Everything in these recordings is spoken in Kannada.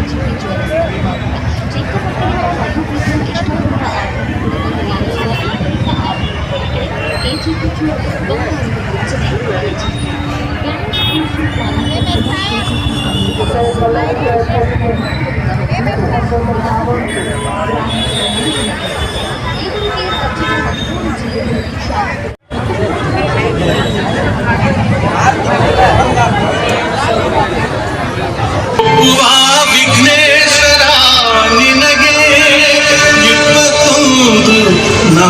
ಕೆಜಿಪಿ ಜ್ಯುವೆಲ್ಸ್ ಚಿಕ್ಕಮಗಳೂರಿನ ವಯೋವೃದ್ಧರು ಇಷ್ಟಪಡುವ ಆಭರಣಗಳನ್ನು ತಯಾರಿಸುವ ಏಕೈಕ ಆಭರಣಗಳಿಗೆ ಕೆಜಿಪಿ ಜ್ಯುವೆಲ್ಸ್ ಲೋಕವನ್ನು ಯೋಜನೆ ಕೆಜಿಪಿ ಗಣೇಶ್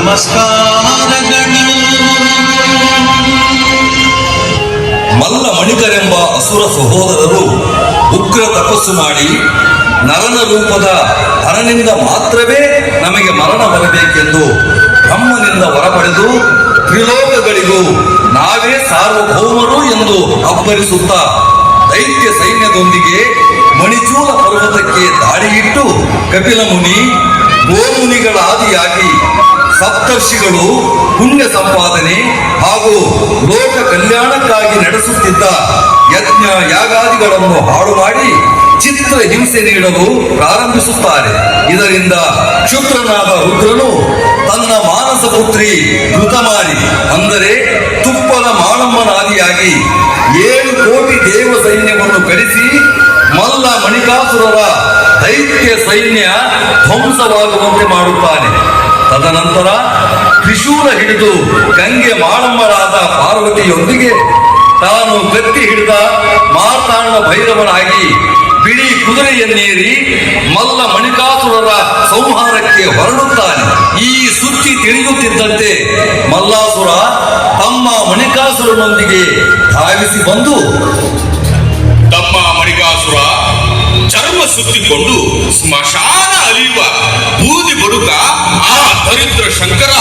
ನಮಸ್ಕಾರಗಳು ಮಲ್ಲ ಮಣಿಕರೆಂಬ ಅಸುರ ಸಹೋದರರು ಉಗ್ರ ತಪಸ್ಸು ಮಾಡಿ ನರನ ರೂಪದ ಹರನಿಂದ ಮಾತ್ರವೇ ನಮಗೆ ಮರಣ ಬರಬೇಕೆಂದು ಬ್ರಹ್ಮನಿಂದ ಹೊರಪಡೆದು ಪಡೆದು ತ್ರಿಲೋಕಗಳಿಗೂ ನಾವೇ ಸಾರ್ವಭೌಮರು ಎಂದು ಅಬ್ಬರಿಸುತ್ತಾ ದೈತ್ಯ ಸೈನ್ಯದೊಂದಿಗೆ ಮಣಿಚೂಲ ಪರ್ವತಕ್ಕೆ ದಾಳಿಯಿಟ್ಟು ಕಪಿಲ ಮುನಿ ಗೋಮುನಿಗಳ ಆದಿಯಾಗಿ ಸಪ್ತರ್ಷಿಗಳು ಪುಣ್ಯ ಸಂಪಾದನೆ ಹಾಗೂ ಲೋಕ ಕಲ್ಯಾಣಕ್ಕಾಗಿ ನಡೆಸುತ್ತಿದ್ದ ಯಜ್ಞ ಯಾಗಾದಿಗಳನ್ನು ಹಾಳು ಮಾಡಿ ಚಿತ್ರ ಹಿಂಸೆ ನೀಡಲು ಪ್ರಾರಂಭಿಸುತ್ತಾರೆ. ಇದರಿಂದ ಕ್ಷುದ್ರನಾದ ರುದ್ರನು ತನ್ನ ಮಾನಸ ಪುತ್ರಿ ಋತಮಾರಿ ಅಂದರೆ ತುಪ್ಪದ ಮಾಳಮ್ಮನಾದಿಯಾಗಿ ಏಳು ಕೋಟಿ ದೇವ ಸೈನ್ಯವನ್ನು ಕರೆಸಿ ಮಲ್ಲ ಮಣಿಕಾಸುರರ ದೈತ್ಯ ಸೈನ್ಯ ಧ್ವಂಸವಾಗುವಂತೆ ಮಾಡುತ್ತಾನೆ. ತದನಂತರ ತ್ರಿಶೂಲ ಹಿಡಿದು ಗಂಗೆ ಮಾಳಮ್ಮರಾದ ಪಾರ್ವತಿಯೊಂದಿಗೆ ತಾನು ಗತ್ತಿ ಹಿಡಿದ ಮಾತಾಣ ಭೈರವನಾಗಿ ಬಿಳಿ ಕುದುರೆಯನ್ನೇರಿ ಮಲ್ಲ ಮಣಿಕಾಸುರರ ಸಂಹಾರಕ್ಕೆ ಹೊರಡುತ್ತಾನೆ. ಈ ಸುದ್ದಿ ತಿಳಿಯುತ್ತಿದ್ದಂತೆ ಮಲ್ಲಾಸುರ ತಮ್ಮ ಮಣಿಕಾಸುರನೊಂದಿಗೆ ಧಾವಿಸಿ ಬಂದು ಚರ್ಮ ಸುತ್ತಿಕೊಂಡು ಸ್ಮಶಾನ ಅಲಿಯುವ ಬೂದಿ ಬಡುಕ ಆ ದರಿದ್ರ ಶಂಕರ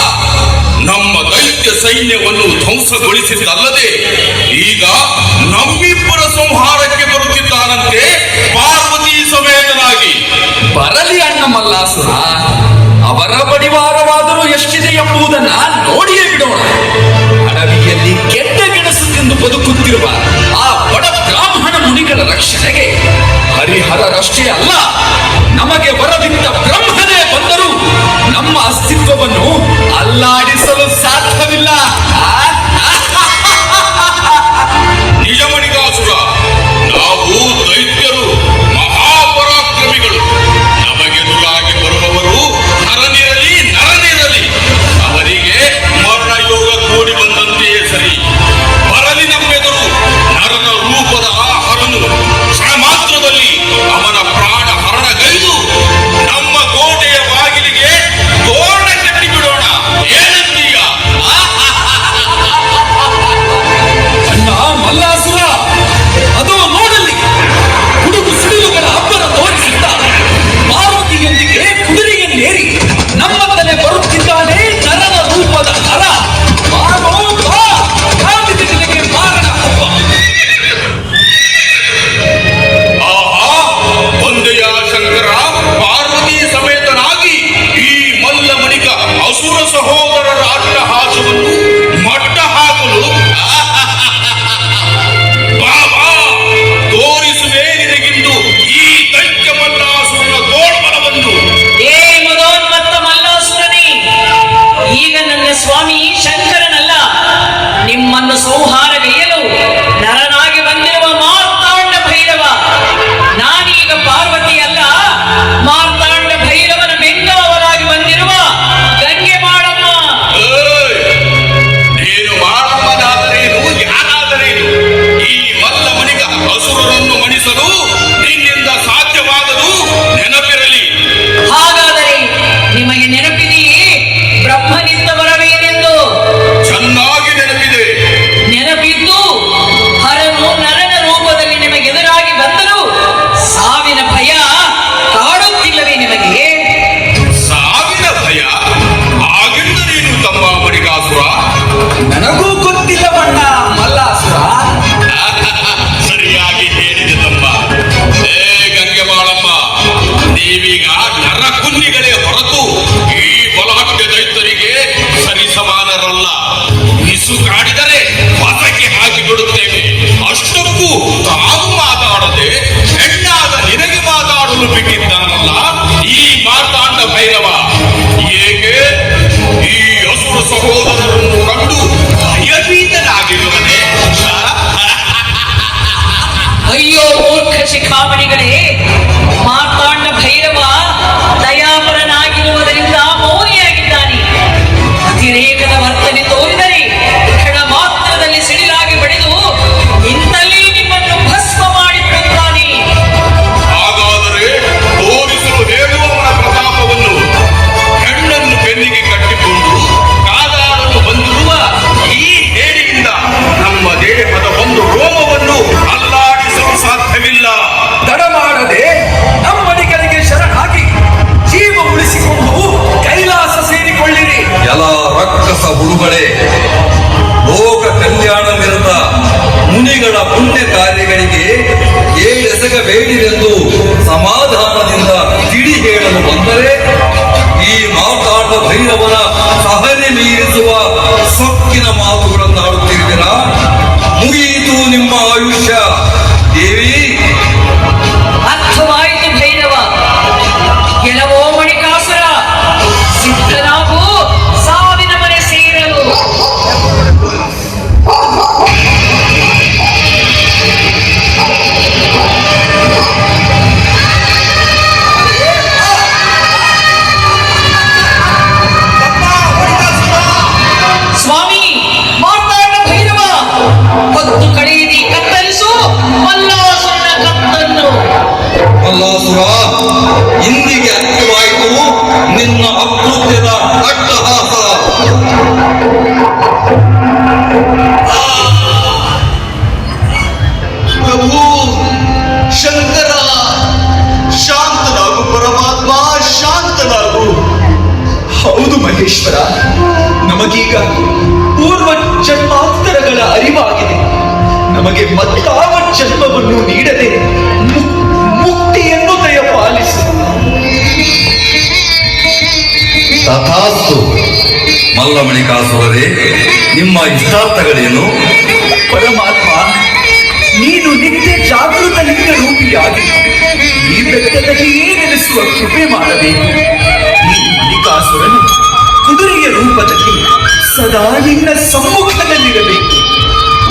ನಮ್ಮ ದೈತ್ಯ ಸೈನ್ಯವನ್ನು ಧ್ವಂಸಗೊಳಿಸಿದ್ದಲ್ಲದೆ ಈಗ ನಮ್ಮಿಬ್ಬರ ಸಂಹಾರಕ್ಕೆ ಬರುತ್ತಿದ್ದಾನಂತೆ ಪಾರ್ವತಿ ಸಮೇತನಾಗಿ. ಬರಲಿ ಅಣ್ಣ ಮಲ್ಲಾಸುರ, ಅವರ ಬಡಿವಾರವಾದರೂ ಎಷ್ಟಿದೆ ಎಂಬುದನ್ನ ನೋಡಿಯೇ ಬಿಡೋಣ. ಅಡವಿಯಲ್ಲಿ ಕೆಟ್ಟ ಗೆಣಸು ತಿಂದು ಬದುಕುತ್ತಿರುವ ಆ ಬಡ ಬ್ರಾಹ್ಮಣ ಮುನಿಗಳ ರಕ್ಷಣೆಗೆ ಹರಿಹರರಷ್ಟೇ ಅಲ್ಲ ನಮಗೆ ಬರದಿಂದ ಬ್ರಹ್ಮನೇ ಬಂದರೂ ನಮ್ಮ ಅಸ್ತಿತ್ವವನ್ನು ಅಲ್ಲಾಡಿಸಲು ಸಾಧ್ಯವಿಲ್ಲ. ಮುಂದೆ ಹೆಣ್ಣಾದ ನಿನಗೆ ಮಾತಾಡಲು ಬಿಟ್ಟಿದ್ದಾನಲ್ಲ, ಈ ಮಾತಾಂಡ ಭೈರವ, ಏಕೆ? ಈ ಹಸುರ ಸಹೋದರರನ್ನು ಕಂಡು ಭಯಭೀತನಾಗಿರುವನೇ ಅಯ್ಯೋ ಮೂರ್ಖ ಶಿಖಾಮಣಿಗಳೇ ನಮಗೀಗ ಪೂರ್ವ ಜನ್ಮಾಂತರಗಳ ಅರಿವಾಗಿದೆ. ನಮಗೆ ಮತ್ತಾವ ಜನ್ಮವನ್ನು ನೀಡದೆ ಮುಕ್ತಿಯನ್ನು ದಯ ಪಾಲಿಸು ತಥಾಸ್ತು ಮಲ್ಲಮಣಿಕಾಸುರರೇ ನಿಮ್ಮ ಇಷ್ಟಾರ್ಥಗಳೇನು? ಪರಮಾತ್ಮ ನೀನು ನಿತ್ಯ ಜಾಗೃತ ಲಿಂಗ ರೂಪಿಯಾಗಿ ಈ ಬೆಟ್ಟದಲ್ಲಿಯೇ ನೆಲೆಸುವ ಕೃಪೆ ಮಾಡಬೇಕು? ಈ ಮಲ್ಲಿಕಾಸುರನು ಕುದುರೆಯ ರೂಪದಲ್ಲಿ ಸದಾ ನಿನ್ನ ಸಮ್ಮುಖದಲ್ಲಿರಬೇಕು.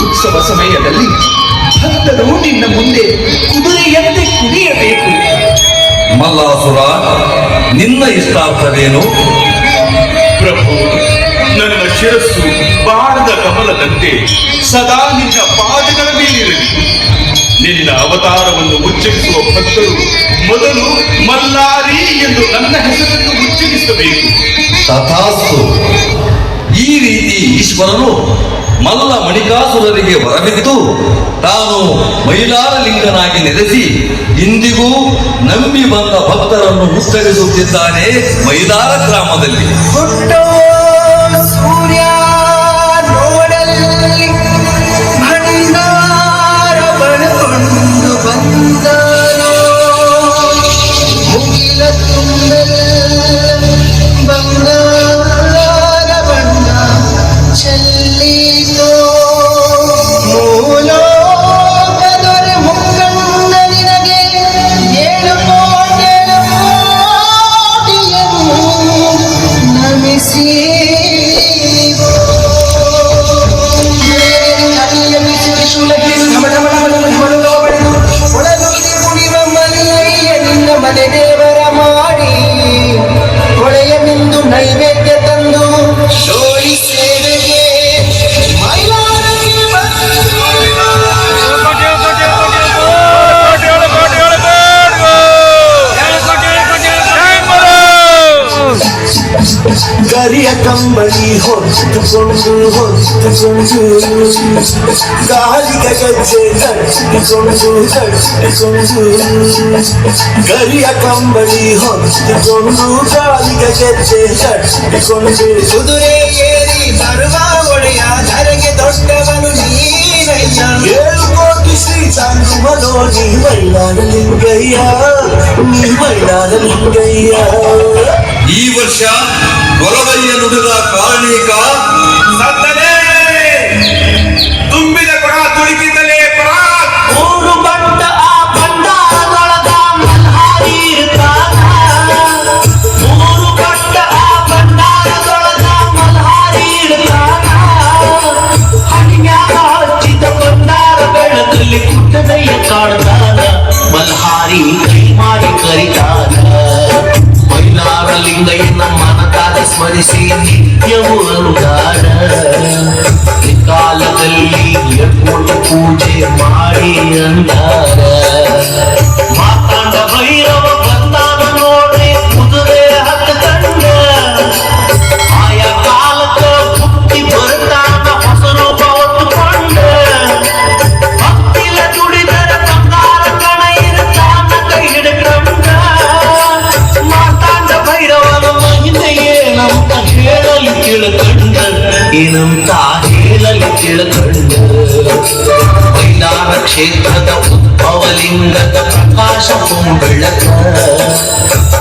ಉತ್ಸವ ಸಮಯದಲ್ಲಿ ಭಕ್ತರು ನಿನ್ನ ಮುಂದೆ ಕುದುರೆಯಂತೆ ಕುಡಿಯಬೇಕು. ಮಲ್ಲಾಸುರ ನಿನ್ನ ಇಷ್ಟಾರ್ಥವೇನು? ಪ್ರಭು ನನ್ನ ಶಿರಸ್ಸು ಬಾರದ ಕಮಲದಂತೆ ಸದಾ ನಿನ್ನ ಪಾದಗಳ ಮೇಲಿರಲಿ. ನಿನ್ನ ಅವತಾರವನ್ನು ಉಚ್ಚರಿಸುವ ಭಕ್ತರು ಮೊದಲು ಮಲ್ಲಾರಿ ಎಂದು ನನ್ನ ಹೆಸರನ್ನು ಉಚ್ಚರಿಸಬೇಕು. ತಥಾಸ್ತು. ಈ ರೀತಿ ಈಶ್ವರನು ಮಲ್ಲ ಮಣಿಕಾಸುರರಿಗೆ ಹೊರಬಿದ್ದು ತಾನು ಮೈಲಾರಲಿಂಗನಾಗಿ ನೆಲೆಸಿ ಇಂದಿಗೂ ನಂಬಿ ಬಂದ ಭಕ್ತರನ್ನು ಉತ್ತರಿಸುತ್ತಿದ್ದಾನೆ ಮೈಲಾರ ಗ್ರಾಮದಲ್ಲಿ. ಕರಿಯ ಕಂಬಳಿ ಹೊತ್ತುಕೊಂಡು ಹೊತ್ತುಕೊಂಡು ಗಾಳಿಗೆ ಗಜ್ಜೆ ಕಟ್ಟಿಕೊಂಡು ಕಟ್ಟಿಕೊಂಡು ಕರಿಯ ಕಂಬಳಿ ಹೊತ್ತುಕೊಂಡು ಗಾಳಿಗೆ ಗೆಜ್ಜೆ ಕಟ್ಟಿಕೊಂಡು ಕುದುರೆ ಏರಿ ಬರುವ ಒಡೆಯ ಧರೆಗೆ ದೊಡ್ಡವನು ನೀನಯ್ಯ ಏಳು ಕೋಟಿ ಶ್ರೀ ಚಾಂದ್ರಮನೋ ನೀ ಮೈಲಾರಲಿಂಗಯ್ಯ ನೀ ಮೈಲಾರಲಿಂಗಯ್ಯ ಈ ವರ್ಷ ಗೊರವಯ್ಯ ನುಡಿದ ಕಾರಣಿಕ பூஜை மாடி அந்தார மாத்தாண்ட பைரவ பந்தான நோடி புதுவே ஹத்து கண்ட ಆಯ ಕಾಲಕ್ಕ ಹುಟ್ಟಿ ಬರ್ತಾನ ಹೊಸ ರೂಪ ಹೊತ್ತುಕೊಂಡ ಭಕ್ತಿಲ ದುಡಿದರ ತಂಗಾರ ಕಣ ಇರುತ್ತಾನ ಕೈ ಹಿಡ್ಕೊಂಡ ಮಾತಾಂಡ ಭೈರವನ ಮಹಿಮೆಯೇ ನಮ್ಮ ಹೇಳಲು ತಿಳ್ಕಂಡ ಏನಂತ ಹೇಳಲು ತಿಳ್ಕಂಡ ಶ್ರೀಲಾಲ ಕ್ಷೇತ್ರದ ಉದ್ಭವಲಿಂಗದ ಪ್ರಕಾಶವು ಬೆಳಕ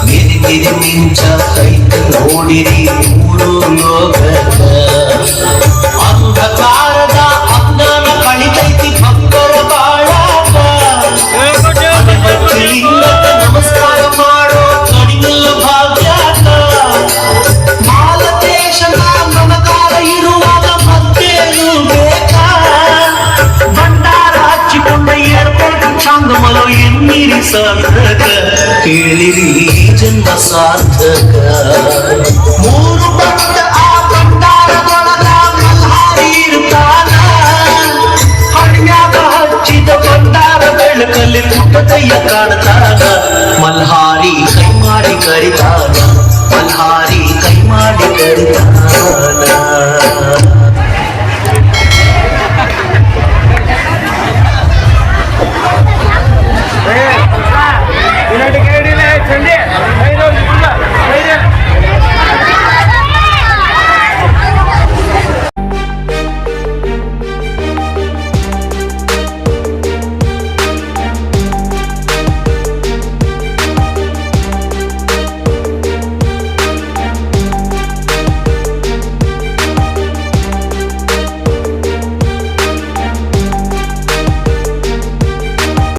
ಮಿರಿ ಮಿರಿ ಮಿಂಚ ಕೈತ ನೋಡಿರಿ ಮೂರು ಲೋಕದ ಅಂಧಕಾರದ